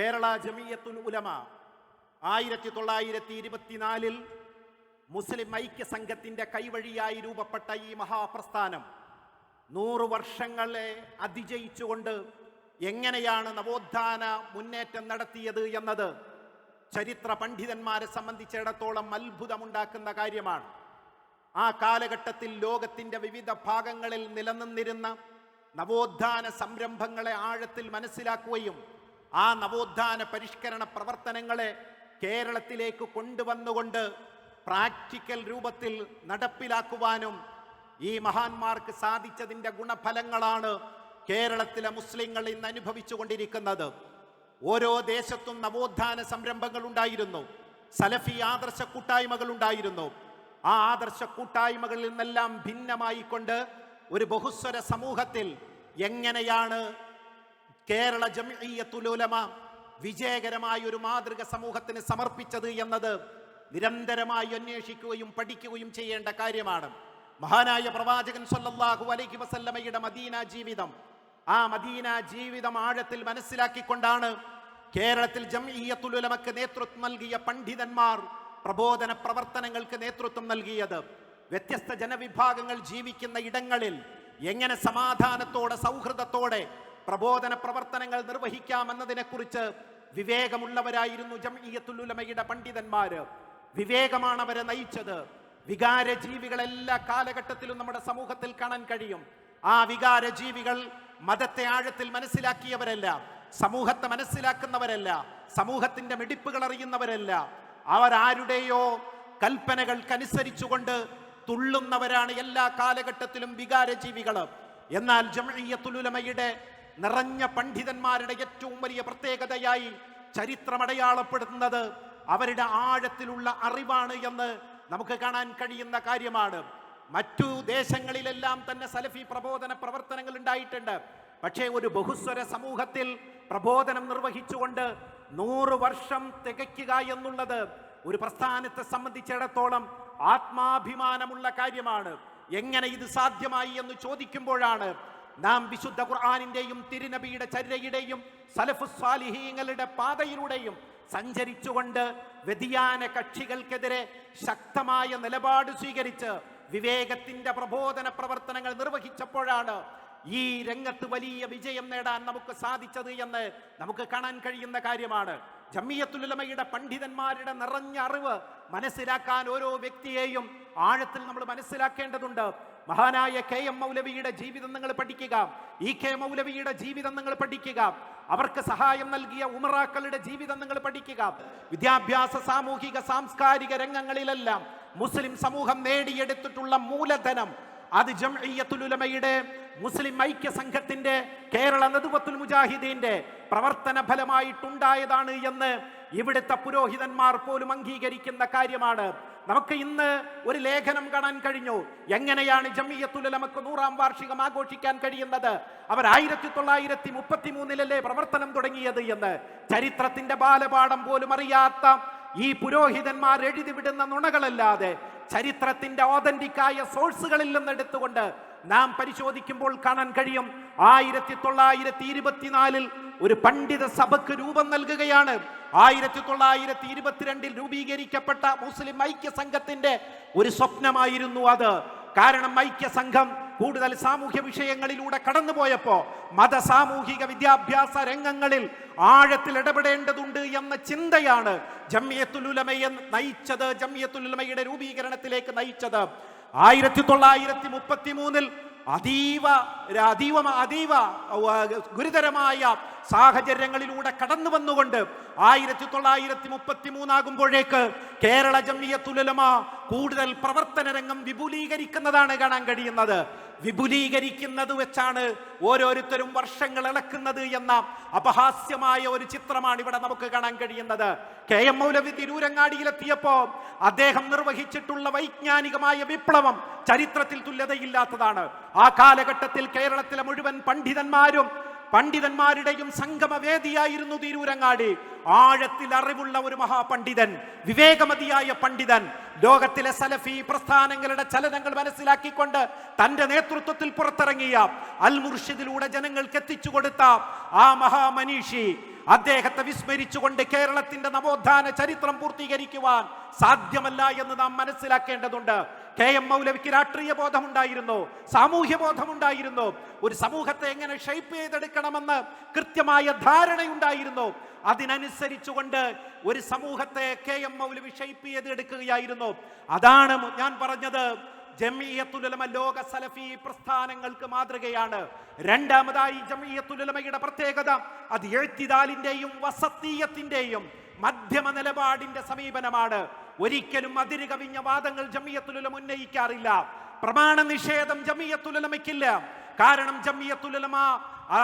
കേരള ജമീയത്തുൽ ഉലമ. ആയിരത്തി തൊള്ളായിരത്തി ഇരുപത്തിനാലിൽ മുസ്ലിം ഐക്യ സംഘത്തിന്റെ കൈവഴിയായി രൂപപ്പെട്ട ഈ മഹാപ്രസ്ഥാനം നൂറു വർഷങ്ങളെ അതിജയിച്ചുകൊണ്ട് എങ്ങനെയാണ് നവോത്ഥാന മുന്നേറ്റം നടത്തിയത് എന്നത് ചരിത്ര പണ്ഡിതന്മാരെ സംബന്ധിച്ചിടത്തോളം അത്ഭുതമുണ്ടാക്കുന്ന കാര്യമാണ്. ആ കാലഘട്ടത്തിൽ ലോകത്തിന്റെ വിവിധ ഭാഗങ്ങളിൽ നിലനിന്നിരുന്ന നവോത്ഥാന സംരംഭങ്ങളെ ആഴത്തിൽ മനസ്സിലാക്കുകയും ആ നവോത്ഥാന പരിഷ്കരണ പ്രവർത്തനങ്ങളെ കേരളത്തിലേക്ക് കൊണ്ടുവന്നുകൊണ്ട് പ്രാക്ടിക്കൽ രൂപത്തിൽ നടപ്പിലാക്കുവാനും ഈ മഹാന്മാർക്ക് സാധിച്ചതിന്റെ ഗുണഫലങ്ങളാണ് കേരളത്തിലെ മുസ്ലിങ്ങൾ ഇന്ന് അനുഭവിച്ചു കൊണ്ടിരിക്കുന്നത്. ഓരോ ദേശത്തും നവോത്ഥാന സംരംഭങ്ങൾ ഉണ്ടായിരുന്നു. സലഫി ആദർശ കൂട്ടായ്മകൾ ഉണ്ടായിരുന്നു. ആ ആദർശ കൂട്ടായ്മകളിൽ നിന്നെല്ലാം ഭിന്നമായിക്കൊണ്ട് ഒരു ബഹുസ്വര സമൂഹത്തിൽ എങ്ങനെയാണ് കേരള ജമിയത്തുലുലമ വിജയകരമായ ഒരു മാതൃക സമൂഹത്തിന് സമർപ്പിച്ചത് എന്നത് നിരന്തരമായി അന്വേഷിക്കുകയും പഠിക്കുകയും ചെയ്യേണ്ട കാര്യമാണ്. മഹാനായ പ്രവാചകൻ സല്ലല്ലാഹു അലൈഹി വസല്ലമയുടെ മദീന ജീവിതം ആ മദീന ജീവിതം ആഴത്തിൽ മനസ്സിലാക്കിക്കൊണ്ടാണ് കേരളത്തിൽ ജംഇയ്യത്തുലുലമക്ക് നേതൃത്വം നൽകിയ പണ്ഡിതന്മാർ പ്രബോധന പ്രവർത്തനങ്ങൾക്ക് നേതൃത്വം നൽകിയത്. വ്യത്യസ്ത ജനവിഭാഗങ്ങൾ ജീവിക്കുന്ന ഇടങ്ങളിൽ എങ്ങനെ സമാധാനത്തോടെ സൗഹൃദത്തോടെ പ്രബോധന പ്രവർത്തനങ്ങൾ നിർവഹിക്കാമെന്നതിനെക്കുറിച്ച് വിവേകമുള്ളവരായിരുന്നു ജംഇയ്യത്തുലുലമയുടെ പണ്ഡിതന്മാര്. വിവേകമാണ് അവരെ നയിച്ചത്. വികാര ജീവികൾ എല്ലാ കാലഘട്ടത്തിലും നമ്മുടെ സമൂഹത്തിൽ കാണാൻ കഴിയും. ആ വികാര ജീവികൾ മതത്തെ ആഴത്തിൽ മനസ്സിലാക്കിയവരല്ല സമൂഹത്തെ മനസ്സിലാക്കുന്നവരല്ല സമൂഹത്തിന്റെ മിടിപ്പുകൾ അറിയുന്നവരല്ല. അവരാരുടെയോ കൽപ്പനകൾക്കനുസരിച്ചുകൊണ്ട് തുള്ളുന്നവരാണ് എല്ലാ കാലഘട്ടത്തിലും വികാര ജീവികൾ എന്നാൽ ജമയത്തുലുലമയുടെ നിറഞ്ഞ പണ്ഡിതന്മാരുടെ ഏറ്റവും വലിയ പ്രത്യേകതയായി ചരിത്രമടയാളപ്പെടുത്തുന്നത് അവരുടെ ആഴത്തിലുള്ള അറിവാണ് എന്ന് നമുക്ക് കാണാൻ കഴിയുന്ന കാര്യമാണ്. മറ്റു ദേശങ്ങളിലെല്ലാം തന്നെ സലഫി പ്രബോധന പ്രവർത്തനങ്ങൾ ഉണ്ടായിട്ടുണ്ട്. പക്ഷേ ഒരു ബഹുസ്വര സമൂഹത്തിൽ പ്രബോധനം നിർവഹിച്ചുകൊണ്ട് നൂറ് വർഷം തികയ്ക്കുക എന്നുള്ളത് ഒരു പ്രസ്ഥാനത്തെ സംബന്ധിച്ചിടത്തോളം ആത്മാഭിമാനമുള്ള കാര്യമാണ്. എങ്ങനെ ഇത് സാധ്യമായി എന്ന് ചോദിക്കുമ്പോഴാണ് നാം വിശുദ്ധ ഖുർആാനിന്റെയും തിരുനബിയുടെ ചര്യയുടെയും സലഫു സ്വാലിഹീങ്ങളുടെ പാതയിലൂടെയും സഞ്ചരിച്ചുകൊണ്ട് വ്യതിയാന കക്ഷികൾക്കെതിരെ ശക്തമായ നിലപാട് സ്വീകരിച്ച് വിവേകത്തിന്റെ പ്രബോധന പ്രവർത്തനങ്ങൾ നിർവഹിച്ചപ്പോഴാണ് ഈ രംഗത്ത് വലിയ വിജയം നേടാൻ നമുക്ക് സാധിച്ചത് എന്ന് നമുക്ക് കാണാൻ കഴിയുന്ന കാര്യമാണ്. ജമ്മിയത്തുലമയുടെ പണ്ഡിതന്മാരുടെ നിറഞ്ഞ അറിവ് മനസ്സിലാക്കാൻ ഓരോ വ്യക്തിയെയും ആഴത്തിൽ നമ്മൾ മനസ്സിലാക്കേണ്ടതുണ്ട്. മഹാനായ കെ എം മൗലവിയുടെ ജീവിതം നിങ്ങൾ പഠിക്കുക. ഇ കെ മൗലവിയുടെ ജീവിതം നിങ്ങൾ പഠിക്കുക. അവർക്ക് സഹായം നൽകിയ ഉമറാക്കളുടെ ജീവിതം നിങ്ങൾ പഠിക്കുക. വിദ്യാഭ്യാസ സാമൂഹിക സാംസ്കാരിക രംഗങ്ങളിലെല്ലാം മുസ്ലിം സമൂഹം നേടിയെടുത്തിട്ടുള്ള മൂലധനം അത് ജംഇയ്യത്തുലുലമയുടെ മുസ്ലിം ഐക്യ സംഘത്തിന്റെ കേരള നദുവത്തുൽ മുജാഹിദീന്റെ പ്രവർത്തന ഫലമായിട്ടുണ്ടായതാണ് എന്ന് ഇവിടുത്തെ പുരോഹിതന്മാർ പോലും അംഗീകരിക്കുന്ന കാര്യമാണ്. നമുക്ക് ഇന്ന് ഒരു ലേഖനം കാണാൻ കഴിഞ്ഞു. എങ്ങനെയാണ് ജമിയത്തുലമക്ക് നൂറാം വാർഷികം ആഘോഷിക്കാൻ കഴിയുന്നത്? അവർ ആയിരത്തി തൊള്ളായിരത്തി മുപ്പത്തി മൂന്നിലല്ലേ പ്രവർത്തനം തുടങ്ങിയത് എന്ന്. ചരിത്രത്തിന്റെ ബാലപാഠം പോലും അറിയാത്ത ഈ പുരോഹിതന്മാർ എഴുതി വിടുന്ന നുണകളല്ലാതെ ചരിത്രത്തിന്റെ ഓതന്റിക്കായ സോഴ്സുകളിൽ നിന്ന് എടുത്തുകൊണ്ട് നാം പരിശോധിക്കുമ്പോൾ കാണാൻ കഴിയും. ആയിരത്തി തൊള്ളായിരത്തി ഇരുപത്തിനാലിൽ ഒരു പണ്ഡിത സഭക്ക് രൂപം നൽകുകയാണ്. ആയിരത്തി തൊള്ളായിരത്തി ഇരുപത്തിരണ്ടിൽ രൂപീകരിക്കപ്പെട്ട മുസ്ലിം ഐക്യ സംഘത്തിന്റെ ഒരു സ്വപ്നമായിരുന്നു അത്. കാരണം ഐക്യ സംഘം കൂടുതൽ സാമൂഹ്യ വിഷയങ്ങളിലൂടെ കടന്നുപോയപ്പോ മത സാമൂഹിക വിദ്യാഭ്യാസ രംഗങ്ങളിൽ ആഴത്തിൽ ഇടപെടേണ്ടതുണ്ട് എന്ന ചിന്തയാണ് ജമ്മിയത്തുലുലമയെ നയിച്ചത് ജമ്മിയത്തുലുലമയുടെ രൂപീകരണത്തിലേക്ക് നയിച്ചത്. ആയിരത്തി തൊള്ളായിരത്തി മുപ്പത്തി മൂന്നിൽ അതീവ അതീവ അതീവ ഗുരുതരമായ സാഹചര്യങ്ങളിലൂടെ കടന്നു വന്നുകൊണ്ട് ആയിരത്തി തൊള്ളായിരത്തി മുപ്പത്തി മൂന്നാകുമ്പോഴേക്ക് കേരള ജമിയത്തുലമ കൂടുതൽ പ്രവർത്തന രംഗം വിപുലീകരിക്കുന്നതാണ് കാണാൻ കഴിയുന്നത്. വിപുലീകരിക്കുന്നത് വെച്ചാണ് ഓരോരുത്തരും വർഷങ്ങൾ ഇളക്കുന്നത് എന്ന അപഹാസ്യമായ ഒരു ചിത്രമാണ് ഇവിടെ നമുക്ക് കാണാൻ കഴിയുന്നത്. കെ എം മൗലവി തിരൂരങ്ങാടിയിലെത്തിയപ്പോ അദ്ദേഹം നിർവഹിച്ചിട്ടുള്ള വൈജ്ഞാനികമായ വിപ്ലവം ചരിത്രത്തിൽ തുല്യതയില്ലാത്തതാണ്. ആ കാലഘട്ടത്തിൽ കേരളത്തിലെ മുഴുവൻ പണ്ഡിതന്മാരും പണ്ഡിതന്മാരുടെയും സംഗമവേദിയായിരുന്നു തിരൂരങ്ങാടി. ആഴത്തിൽ അറിവുള്ള ഒരു മഹാപണ്ഡിതൻ വിവേകമതിയായ പണ്ഡിതൻ ലോകത്തിലെ സലഫി പ്രസ്ഥാനങ്ങളുടെ ചലനങ്ങൾ മനസ്സിലാക്കിക്കൊണ്ട് തന്റെ നേതൃത്വത്തിൽ പുറത്തിറങ്ങിയ അൽമുർഷിദിലൂടെ ജനങ്ങൾക്ക് എത്തിച്ചു കൊടുത്ത ആ മഹാമനീഷി അദ്ദേഹത്തെ വിസ്മരിച്ചുകൊണ്ട് കേരളത്തിന്റെ നവോത്ഥാന ചരിത്രം പൂർത്തീകരിക്കുവാൻ സാധ്യമല്ല എന്ന് നാം മനസ്സിലാക്കേണ്ടതുണ്ട്. കെ എം മൗലവിക്ക് രാഷ്ട്രീയ ബോധമുണ്ടായിരുന്നു സാമൂഹ്യ ബോധമുണ്ടായിരുന്നു ഒരു സമൂഹത്തെ എങ്ങനെ ഷെയ്പ്പ് ചെയ്തെടുക്കണമെന്ന് കൃത്യമായ ധാരണയുണ്ടായിരുന്നു. അതിനനുസരിച്ചുകൊണ്ട് ഒരു സമൂഹത്തെ കെ എം മൗലവി ഷെയ്പ്പ് ചെയ്തെടുക്കുകയായിരുന്നു. അതാണ് ഞാൻ പറഞ്ഞത്. ജമിയത്തുലമ ലോക സലഫി പ്രസ്ഥാനങ്ങൾക്ക് മാതൃകയാണ്. രണ്ടാമതായി ജമിയത്തുലമയുടെ പ്രത്യേകത അത് എഴുത്തിദാലിന്റെയും വസത്തീയത്തിന്റെയും മധ്യമ നിലപാടിന്റെ സമീപനമാണ്. ഒരിക്കലും അതിര് കവിഞ്ഞ വാദങ്ങൾ ജമിയത്തുലമ ഉന്നയിക്കാറില്ല. പ്രമാണ നിഷേധം ജമിയത്തുലമയ്ക്കില്ല കാരണം ജമിയത്തുലമ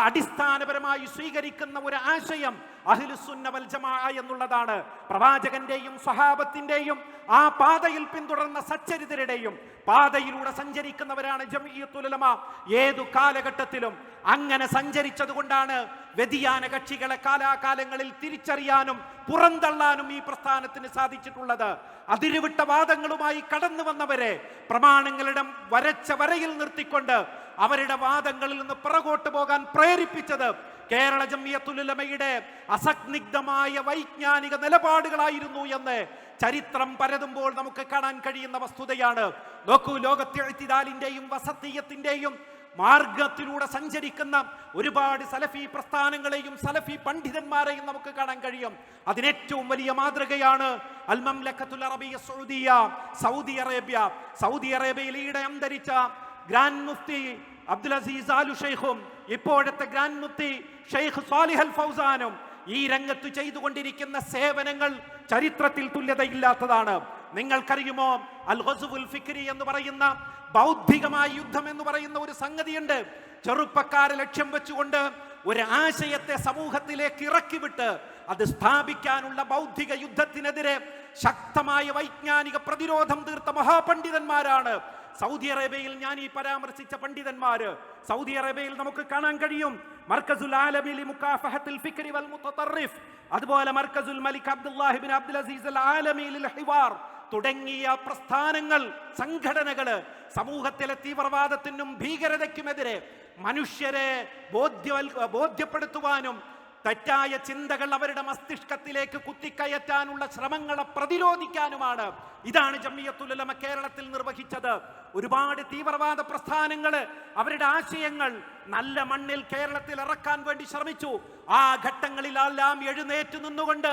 അടിസ്ഥാനപരമായി സ്വീകരിക്കുന്ന ഒരു ആശയം അഹ്ലുസുന്ന വൽ ജമാ എന്നുള്ളതാണ്. പ്രവാചകന്റെയും സ്വഹാബത്തിന്റെയും ആ പാതയിൽ പിന്തുടർന്ന സച്ചരിതരുടെയും പാതയിലൂടെ സഞ്ചരിക്കുന്നവരാണ് ജമിയത്തുലമ ഏതു കാലഘട്ടത്തിലും അങ്ങനെ സഞ്ചരിച്ചത് കൊണ്ടാണ് വ്യതിയാന കക്ഷികളെ കാലാകാലങ്ങളിൽ തിരിച്ചറിയാനും പുറന്തള്ളാനും ഈ പ്രസ്ഥാനത്തിന് സാധിച്ചിട്ടുള്ളത്. അതിരുവിട്ട വാദങ്ങളുമായി കടന്നു വന്നവരെ പ്രമാണങ്ങളുടെ വരച്ച വരയിൽ നിർത്തിക്കൊണ്ട് അവരുടെ വാദങ്ങളിൽ നിന്ന് പുറകോട്ട് പോകാൻ പ്രേരിപ്പിച്ചത് കേരള ജമ്മിയത്തുലമയുടെ അസഗ്നിഗ്ധമായ വൈജ്ഞാനിക നിലപാടുകളായിരുന്നു എന്ന് ചരിത്രം പരതുമ്പോൾ നമുക്ക് കാണാൻ കഴിയുന്ന വസ്തുതയാണ്. നോക്കൂ ലോകത്തെ എഴുത്തിദാലിന്റെയും വസത്തീയത്തിന്റെയും മാർഗത്തിലൂടെ സഞ്ചരിക്കുന്ന ഒരുപാട് സലഫി പ്രസ്ഥാനങ്ങളെയും സലഫി പണ്ഡിതന്മാരെയും നമുക്ക് കാണാൻ കഴിയും. അതിനേറ്റവും വലിയ മാതൃകയാണ് അൽ മംലക്കത്തുൽ അറബിയ സൗദിയ സൗദി അറേബ്യ. സൗദി അറേബ്യയിൽ ഈടെ അന്തരിച്ച ഗ്രാൻഡ് മുഫ്തി അബ്ദുൽ അസീസ് ആലു ഷെയ്ഖും ഇപ്പോഴത്തെ ഗ്രാൻഡ് മുത്തി ഷെയ്ഖ് സാലിഹൽ ഫൗസാനും ഈ രംഗത്ത് ചെയ്തുകൊണ്ടിരിക്കുന്ന സേവനങ്ങൾ ചരിത്രത്തിൽ തുല്യതയില്ലാത്തതാണ്. നിങ്ങൾക്കറിയുമോ? അൽ ഹസുൽ ഫിക്രി എന്ന് പറയുന്ന ബൗദ്ധികമായ യുദ്ധം എന്ന് പറയുന്ന ഒരു സംഗതിയുണ്ട്. ചെറുപ്പക്കാരെ ലക്ഷ്യം വെച്ചുകൊണ്ട് ഒരു ആശയത്തെ സമൂഹത്തിലേക്ക് ഇറക്കിവിട്ട് അത് സ്ഥാപിക്കാനുള്ള ബൗദ്ധിക യുദ്ധത്തിനെതിരെ ശക്തമായ വൈജ്ഞാനിക പ്രതിരോധം തീർത്ത മഹാപണ്ഡിതന്മാരാണ്. സൗദി അറേബ്യയിൽ ഞാൻ ഈ പരാമർശിച്ച പണ്ഡിതന്മാര് സൗദി അറേബ്യയിൽ നമുക്ക് കാണാൻ കഴിയും. മർക്കസുൽ ആലമിലി മുക്കാഫഹത്തിൽ ഫിക്രി വൽ മുത്തററിഫ് അതുപോലെ മർക്കസുൽ മലിക് അബ്ദുല്ലാഹിബിൻ അബ്ദുൽ അസീസ് അൽ ആലമിൽ ഹിവാർ. തുടങ്ങിയ പ്രസ്ഥാനങ്ങൾ സംഘടനകൾ സമൂഹത്തിലെ തീവ്രവാദത്തിനും ഭീകരതയ്ക്കുമെതിരെ മനുഷ്യരെ ബോധ്യവൽ ബോധ്യപ്പെടുത്തുവാനും തെറ്റായ ചിന്തകൾ അവരുടെ മസ്തിഷ്കത്തിലേക്ക് കുത്തിക്കയറ്റാനുള്ള ശ്രമങ്ങളെ പ്രതിരോധിക്കാനുമാണ്. ഇതാണ് ജമ്മിയത്തുലമ കേരളത്തിൽ നിർവഹിച്ചത്. ഒരുപാട് തീവ്രവാദ പ്രസ്ഥാനങ്ങൾ അവരുടെ ആശയങ്ങൾ നല്ല മണ്ണിൽ കേരളത്തിൽ ഇറക്കാൻ വേണ്ടി ശ്രമിച്ചു. ആ ഘട്ടങ്ങളിലെല്ലാം എഴുന്നേറ്റ് നിന്നുകൊണ്ട്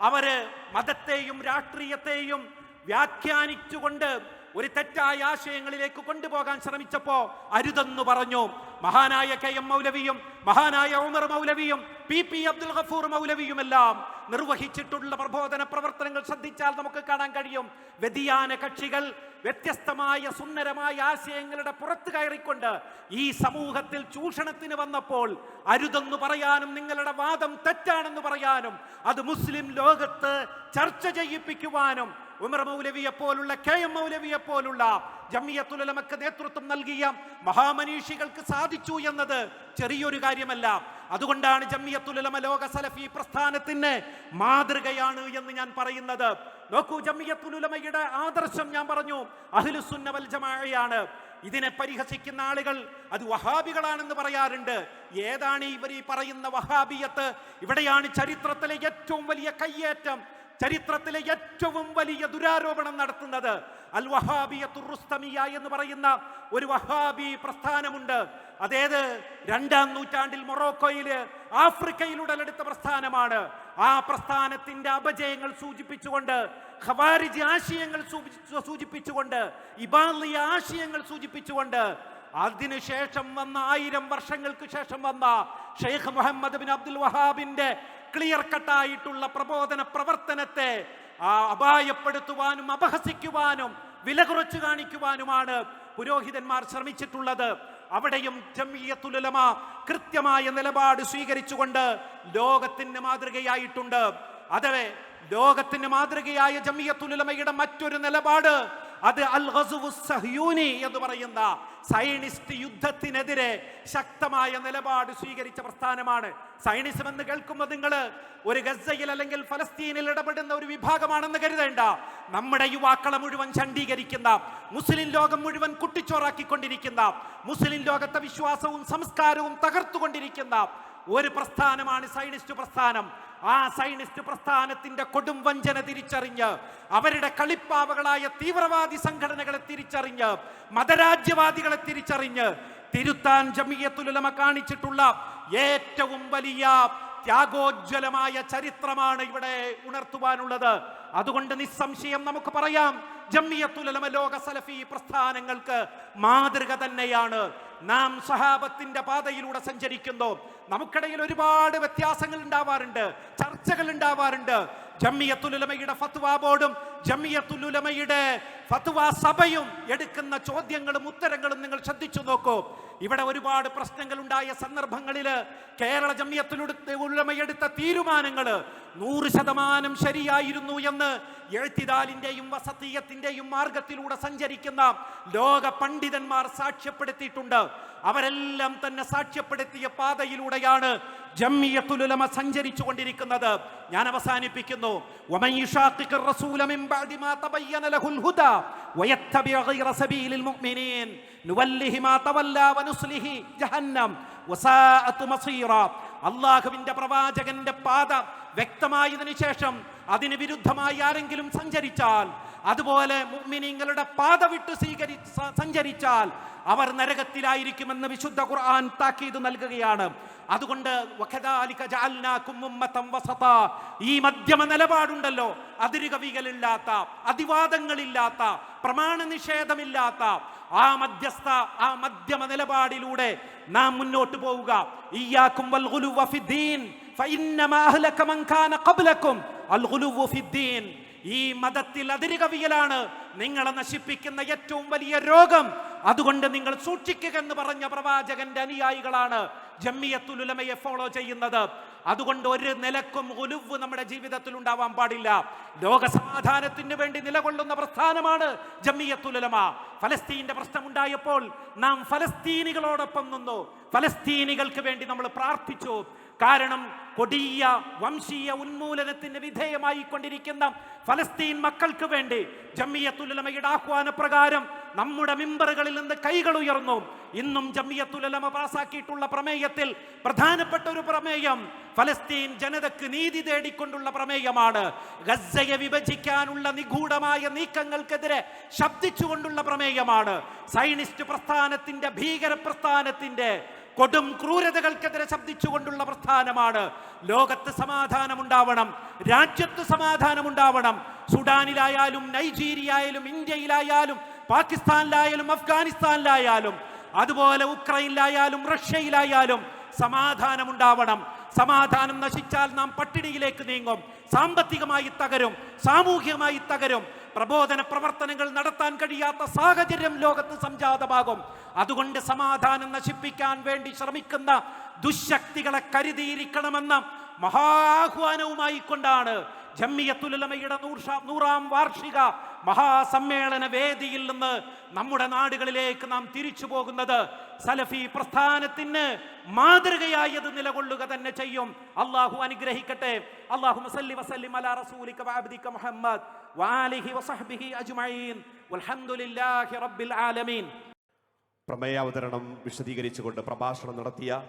അവർ മതത്തെയും രാഷ്ട്രീയത്തെയും വ്യാഖ്യാനിച്ചുകൊണ്ട് ഒരു തെറ്റായ ആശയങ്ങളിലേക്ക് കൊണ്ടുപോകാൻ ശ്രമിച്ചപ്പോ അരുതെന്ന് പറഞ്ഞു. മഹാനായ കെ എം മൗലവിയും മഹാനായ ഉമർ മൗലവിയും പി പി അബ്ദുൽ ഗഫൂർ മൗലവിയുമെല്ലാം നിർവഹിച്ചിട്ടുള്ള പ്രബോധന പ്രവർത്തനങ്ങൾ ശ്രദ്ധിച്ചാൽ നമുക്ക് കാണാൻ കഴിയും. വ്യതിയാന കക്ഷികൾ വ്യത്യസ്തമായ സുന്ദരമായ ആശയങ്ങളുടെ പുറത്തു കയറിക്കൊണ്ട് ഈ സമൂഹത്തിൽ ചൂഷണത്തിന് വന്നപ്പോൾ അരുതെന്ന് പറയാനും നിങ്ങളുടെ വാദം തെറ്റാണെന്ന് പറയാനും അത് മുസ്ലിം ലോകത്ത് ചർച്ച ചെയ്യിപ്പിക്കുവാനും ഉമർ മൗലവിയെ പോലുള്ള കെ എം മൗലവിയെ പോലുള്ള ജമിയത്തുലമക്ക് നേതൃത്വം നൽകിയ മഹാമനീഷികൾക്ക് സാധിച്ചു എന്നത് ചെറിയൊരു കാര്യമല്ല. അതുകൊണ്ടാണ് ജമിയത്തുലമ ലോക സലഫി പ്രസ്ഥാനത്തിന് മാതൃകയാണ് എന്ന് ഞാൻ പറയുന്നത്. നോക്കൂ ജമിയത്തുലമയുടെ ആദർശം ഞാൻ പറഞ്ഞു അഹിലുസുന്നവൽ ജമാഅയാണ്. ഇതിനെ പരിഹസിക്കുന്ന ആളുകൾ അത് വഹാബികളാണെന്ന് പറയാറുണ്ട്. ഏതാണ് ഇവർ ഈ പറയുന്ന വഹാബിയത്ത്? ഇവിടെയാണ് ചരിത്രത്തിലെ ഏറ്റവും വലിയ കയ്യേറ്റം. ചരിത്രത്തിലെ ഏറ്റവും വലിയ ദുരാരോപണം നടത്തുന്നത് അൽ വഹാബിയത്തുറുസ്തമിയ എന്ന് പറയുന്ന ഒരു വഹാബി പ്രസ്ഥാനമുണ്ട്. അതേത്? രണ്ടാം നൂറ്റാണ്ടിൽ മൊറോക്കോയിൽ ആഫ്രിക്കയിൽ ഉടലെടുത്ത പ്രസ്ഥാനമാണ്. ആ പ്രസ്ഥാനത്തിന്റെ അപജയങ്ങൾ സൂചിപ്പിച്ചുകൊണ്ട് ഖവാരിജ് ആശയങ്ങൾ സൂചിപ്പിച്ചുകൊണ്ട് ഇബാലിയ ആശയങ്ങൾ സൂചിപ്പിച്ചുകൊണ്ട് അതിനുശേഷം വന്ന ആയിരം വർഷങ്ങൾക്ക് ശേഷം വന്ന ഷെയ്ഖ് മുഹമ്മദ് ബിൻ അബ്ദുൽ വഹാബിന്റെ ക്ലിയർ കട്ടായിട്ടുള്ള പ്രബോധന പ്രവർത്തനത്തെ അപായപ്പെടുത്തുവാനും അപഹസിക്കുവാനും വില കുറച്ചു കാണിക്കുവാനുമാണ് പുരോഹിതന്മാർ ശ്രമിച്ചിട്ടുള്ളത്. അവിടെയും ജമിയത്തുലമ കൃത്യമായ നിലപാട് സ്വീകരിച്ചുകൊണ്ട് ലോകത്തിന് മാതൃകയായിട്ടുണ്ട്. അതവേ ലോകത്തിന് മാതൃകയായ ജമിയത്തുലമയുടെ മറ്റൊരു നിലപാട് അത് അൽ സഹ്യൂനി എന്ന് പറയുന്ന സൈനിസ്റ്റ് യുദ്ധത്തിനെതിരെ ശക്തമായ നിലപാട് സ്വീകരിച്ച പ്രസ്ഥാനമാണ്. സൈനിസം എന്ന് കേൾക്കുമ്പോൾ നിങ്ങൾ ഒരു ഗസയിൽ അല്ലെങ്കിൽ ഫലസ്തീനിൽ ഇടപെടുന്ന ഒരു വിഭാഗമാണെന്ന് കരുതേണ്ട. നമ്മുടെ യുവാക്കളെ മുഴുവൻ ചണ്ഡീകരിക്കുന്ന മുസ്ലിം ലോകം മുഴുവൻ കുട്ടിച്ചോറാക്കിക്കൊണ്ടിരിക്കുന്ന മുസ്ലിം ലോകത്തെ വിശ്വാസവും സംസ്കാരവും തകർത്തുകൊണ്ടിരിക്കുന്ന ഒരു പ്രസ്ഥാനമാണ് സൈനിസ്റ്റ് പ്രസ്ഥാനം. ആ സൈനിസ്റ്റ് പ്രസ്ഥാനത്തിന്റെ കൊടും വഞ്ചന തിരിച്ചറിഞ്ഞ് അവരുടെ കളിപ്പാവകളായ തീവ്രവാദി സംഘടനകളെ തിരിച്ചറിഞ്ഞ് മതരാജ്യവാദികളെ തിരിച്ചറിഞ്ഞ് തിരുത്താൻ ജമിയത്തുലമ കാണിച്ചിട്ടുള്ള ഏറ്റവും വലിയ ത്യാഗോജ്വലമായ ചരിത്രമാണ് ഇവിടെ ഉണർത്തുവാനുള്ളത്. അതുകൊണ്ട് നിസ്സംശയം നമുക്ക് പറയാം ജമ്മിയത്തുലമ ലോക സലഫി പ്രസ്ഥാനങ്ങൾക്ക് മാതൃക തന്നെയാണ്. നാം സഹാബത്തിന്റെ പാതയിലൂടെ സഞ്ചരിക്കുന്നു. നമുക്കിടയിൽ ഒരുപാട് വ്യത്യാസങ്ങൾ ഉണ്ടാവാറുണ്ട്. ചർച്ചകൾ ഉണ്ടാവാറുണ്ട്. ജമ്മിയത്തുലുലമയുടെ ഫത്വ ബോർഡും ജമ്മിയത്തുലുലമയുടെ ഫത്വ സഭയും എടുക്കുന്ന ചോദ്യങ്ങളും ഉത്തരങ്ങളും നിങ്ങൾ ശ്രദ്ധിച്ചു നോക്കൂ. ഇവിടെ ഒരുപാട് പ്രശ്നങ്ങൾ ഉണ്ടായ സന്ദർഭങ്ങളിൽ കേരള ജമ്മിയത്തുലുലമയെടുത്ത ഉലമയെടുത്ത തീരുമാനങ്ങൾ നൂറ് ശതമാനം ശരിയായിരുന്നു എന്ന് എഴുത്തിദാലിന്റെയും വസതീയത്തിന്റെയും മാർഗത്തിലൂടെ സഞ്ചരിക്കുന്ന ലോക പണ്ഡിതന്മാർ സാക്ഷ്യപ്പെടുത്തിയിട്ടുണ്ട്. അവരെല്ലാം തന്നെ സാക്ഷ്യപ്പെടുത്തിയ പാതയിലൂടെയാണ് ജമ്മിയത്തുലുലമ സഞ്ചരിച്ചു കൊണ്ടിരിക്കുന്നത് ഞാൻ അവസാനിപ്പിക്കുന്നു. അള്ളാഹുവിന്റെ പ്രവാചകന്റെ പാത വ്യക്തമായതിനു ശേഷം അതിന് വിരുദ്ധമായി ആരെങ്കിലും സഞ്ചരിച്ചാൽ അതുപോലെ മുഅ്മിനീങ്ങളുടെ പാത വിട്ട് സ്വീകരി സഞ്ചരിച്ചാൽ അവർ നരകത്തിലായിരിക്കുമെന്ന് വിശുദ്ധ ഖുർആൻ താക്കീത് നൽകുകയാണ്. അതുകൊണ്ട്. ഈ മധ്യമ നിലപാടുണ്ടല്ലോ. അതിരുകവികളില്ലാത്ത അതിവാദങ്ങളില്ലാത്ത പ്രമാണ നിഷേധമില്ലാത്ത ആ മധ്യസ്ഥ ആ മധ്യമ നിലപാടിലൂടെ നാം മുന്നോട്ട് പോവുക. അഹ്ലക മൻ കാന അൽ ഫിദ്ദീൻ ഈ മതത്തിൽ അതിരുകവിയലാണ് നിങ്ങളെ നശിപ്പിക്കുന്ന ഏറ്റവും വലിയ രോഗം. അതുകൊണ്ട് നിങ്ങൾ സൂക്ഷിക്കുക എന്ന് പറഞ്ഞ പ്രവാചകന്റെ അനുയായികളാണ് ജമ്മിയത്തുലുലമയെ ഫോളോ ചെയ്യുന്നത്. അതുകൊണ്ട് ഒരു നിലക്കും ഉലുവ് നമ്മുടെ ജീവിതത്തിൽ ഉണ്ടാവാൻ പാടില്ല. ലോക സമാധാനത്തിന് വേണ്ടി നിലകൊള്ളുന്ന പ്രസ്ഥാനമാണ് ജമ്മിയത്തുലമ ഫലസ്തീന്റെ പ്രശ്നമുണ്ടായപ്പോൾ നാം ഫലസ്തീനികളോടൊപ്പം നിന്നു. ഫലസ്തീനികൾക്ക് വേണ്ടി നമ്മൾ പ്രാർത്ഥിച്ചു. കാരണം കൊടിയ വംശീയ ഉന്മൂലനത്തിന് വിധേയമായി കൊണ്ടിരിക്കുന്ന ഫലസ്തീൻ മക്കൾക്ക് വേണ്ടി ജമ്മിയത്തുലമയുടെ ആഹ്വാന പ്രകാരം നമ്മുടെ മിമ്പറുകളിൽ നിന്ന് കൈകൾ ഉയർന്നു. ഇന്നും ജമ്മിയത്തുലമ പാസാക്കിയിട്ടുള്ള പ്രമേയത്തിൽ പ്രധാനപ്പെട്ട ഒരു പ്രമേയം ഫലസ്തീൻ ജനതക്ക് നീതി തേടിക്കൊണ്ടുള്ള പ്രമേയമാണ്. ഗസയെ വിഭജിക്കാനുള്ള നിഗൂഢമായ നീക്കങ്ങൾക്കെതിരെ ശബ്ദിച്ചുകൊണ്ടുള്ള പ്രമേയമാണ്. സൈനിസ്റ്റ് പ്രസ്ഥാനത്തിന്റെ ഭീകര പ്രസ്ഥാനത്തിന്റെ കൊടും ക്രൂരതകൾക്കെതിരെ ശബ്ദിച്ചുകൊണ്ടുള്ള പ്രസ്ഥാനമാണ്. ലോകത്ത് സമാധാനമുണ്ടാവണം രാജ്യത്ത് സമാധാനമുണ്ടാവണം. സുഡാനിലായാലും നൈജീരിയയിലും ഇന്ത്യയിലായാലും പാകിസ്ഥാനിലായാലും അഫ്ഗാനിസ്ഥാനിലായാലും അതുപോലെ ഉക്രൈനിലായാലും റഷ്യയിലായാലും സമാധാനമുണ്ടാവണം. സമാധാനം നശിച്ചാൽ നാം പട്ടിണിയിലേക്ക് നീങ്ങും സാമ്പത്തികമായി തകരും സാമൂഹികമായി തകരും. പ്രബോധന പ്രവർത്തനങ്ങൾ നടത്താൻ കഴിയാത്ത സാഹചര്യം ലോകത്ത് സംജാതമാകും. അതുകൊണ്ട് സമാധാനം നശിപ്പിക്കാൻ വേണ്ടി ശ്രമിക്കുന്ന ദുശക്തികളെ കരുതിയിരിക്കണമെന്ന മഹാഹ്വാനവുമായി കൊണ്ടാണ് ജമ്മിയത്തുലമയുടെ നൂറാം വാർഷിക മഹാസമ്മേളന വേദിയിൽ നിന്ന് നമ്മുടെ നാടുകളിലേക്ക് നാം തിരിച്ചു പോകുന്നത്. സലഫി പ്രസ്ഥാനത്തിന് മാതൃകയായത് നിലകൊള്ളുക തന്നെ ചെയ്യും. അള്ളാഹു അനുഗ്രഹിക്കട്ടെ. അള്ളാഹു മസല്ലി വസല്ലിം അലാ റസൂലിക മുഹമ്മദ്. വആലിഹി വസഹ്ബിഹി അജ്മഈൻ. വൽഹംദുലില്ലാഹി റബ്ബിൽ ആലമീൻ. പ്രമേയാവതരണം വിശദീകരിച്ചുകൊണ്ട് പ്രഭാഷണം നടത്തിയ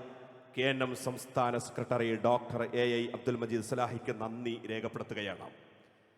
കെ എൻ എം സംസ്ഥാന secretary doctor A I Abdul Majeed സലാഹിക്ക് നന്ദി രേഖപ്പെടുത്തുകയാണ്.